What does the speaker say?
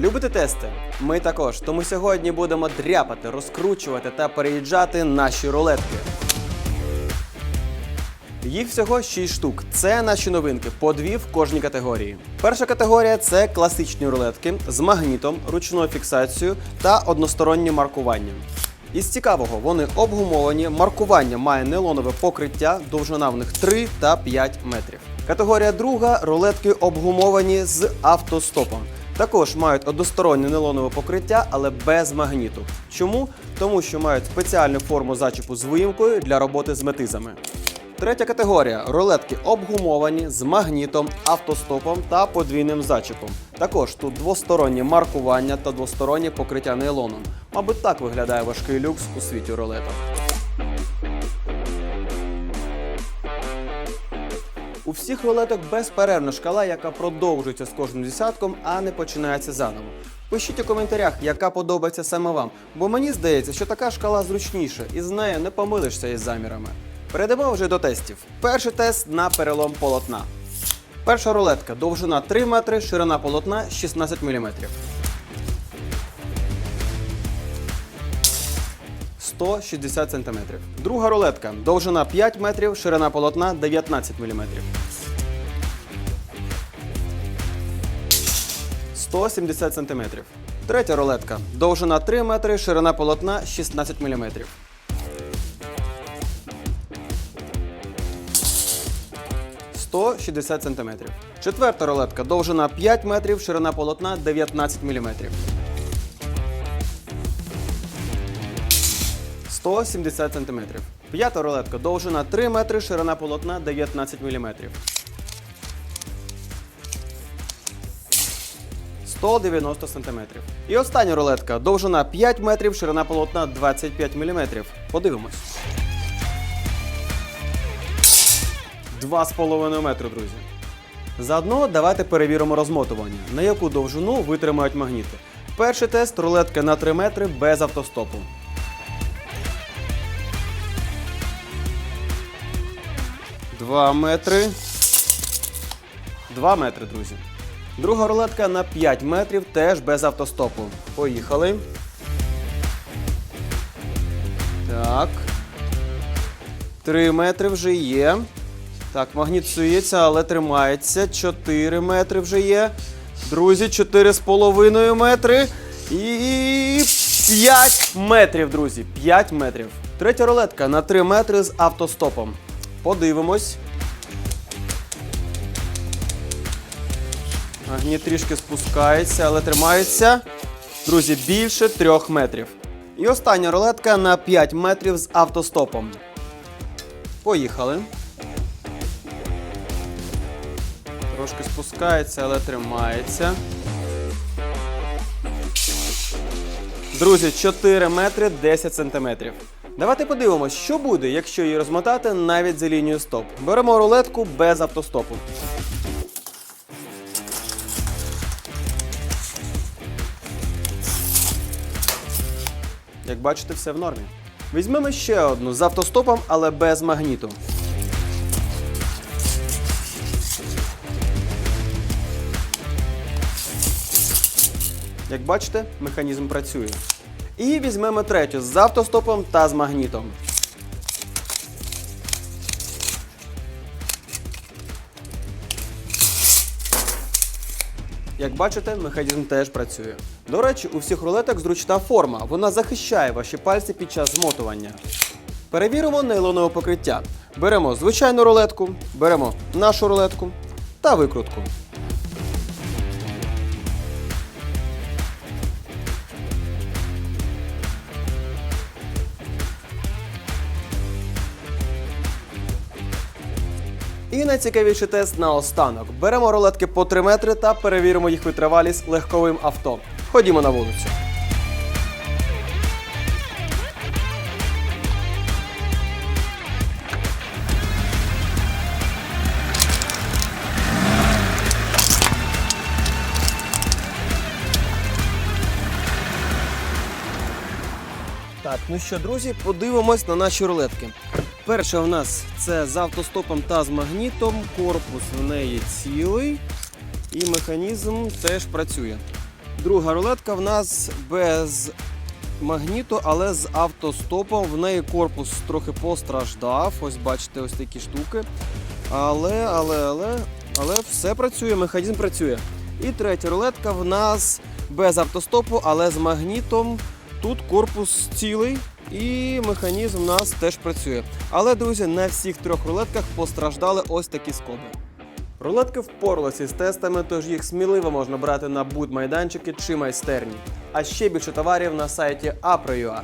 Любите тести? Ми також. Тому сьогодні будемо дряпати, розкручувати та переїжджати наші рулетки. Їх всього 6 штук. Це наші новинки, по дві в кожній категорії. Перша категорія це класичні рулетки з магнітом, ручною фіксацією та одностороннім маркуванням. Із цікавого, вони обгумовані, маркування має нейлонове покриття, довжина в них 3 та 5 метрів. Категорія друга рулетки обгумовані з автостопом. Також мають одностороннє нейлонове покриття, але без магніту. Чому? Тому що мають спеціальну форму зачіпу з виїмкою для роботи з метизами. Третя категорія рулетки обгумовані з магнітом, автостопом та подвійним зачіпом. Також тут двостороннє маркування та двостороннє покриття нейлоном. Мабуть, так виглядає важкий люкс у світі рулеток. У всіх рулеток безперервна шкала, яка продовжується з кожним десятком, а не починається заново. Пишіть у коментарях, яка подобається саме вам, бо мені здається, що така шкала зручніша і з нею не помилишся із замірами. Перейдемо вже до тестів. Перший тест на перелом полотна. Перша рулетка довжина 3 метри, ширина полотна 16 мм. 160 см. Друга рулетка довжина 5 метрів, ширина полотна 19 мм. 170 см. Третя рулетка довжина 3 метри, ширина полотна 16 мм. 160 см. Четверта рулетка довжина 5 метрів, ширина полотна 19 мм. 170 см. П'ята рулетка довжина 3 метри, ширина полотна 19 мм. 190 см. І остання рулетка довжина 5 метрів, ширина полотна 25 мм. Подивимось. 2,5 метри, друзі. Заодно давайте перевіримо розмотування, на яку довжину витримають магніти. Перший тест рулетка на 3 метри без автостопу. Два метри. Два метри, друзі. Друга рулетка на 5 метрів теж без автостопу. Поїхали. Так. 3 метри вже є. Так, магніт псується, але тримається. 4 метри вже є. Друзі, 4,5 метри. І 5 метрів, друзі. 5 метрів. Третя рулетка на 3 метри з автостопом. Подивимось. Магніт трішки спускається, але тримається. Друзі, більше 3 метрів. І остання рулетка на 5 метрів з автостопом. Поїхали. Трошки спускається, але тримається. Друзі, 4 метри 10 сантиметрів. Давайте подивимось, що буде, якщо її розмотати навіть за лінію стоп. Беремо рулетку без автостопу. Як бачите, все в нормі. Візьмемо ще одну з автостопом, але без магніту. Як бачите, механізм працює. І візьмемо третю з автостопом та з магнітом. Як бачите, механізм теж працює. До речі, у всіх рулеток зручна форма. Вона захищає ваші пальці під час змотування. Перевіримо нейлонове покриття. Беремо звичайну рулетку, беремо нашу рулетку та викрутку. І найцікавіший тест на останок. Беремо рулетки по 3 метри та перевіримо їх витривалість легковим авто. Ходімо на вулицю. Так, ну що, друзі, подивимось на наші рулетки. Перша в нас це з автостопом та з магнітом. Корпус в неї цілий. І механізм теж працює. Друга рулетка в нас без магніту, але з автостопом. В неї корпус трохи постраждав. Ось бачите, ось такі штуки. Але, але, але, але все працює, механізм працює. І третя рулетка в нас без автостопу, але з магнітом. Тут корпус цілий і механізм в нас теж працює. Але, друзі, на всіх трьох рулетках постраждали ось такі скоби. Рулетки впоралися з тестами, тож їх сміливо можна брати на будь-майданчики чи майстерні. А ще більше товарів на сайті Apro.ua.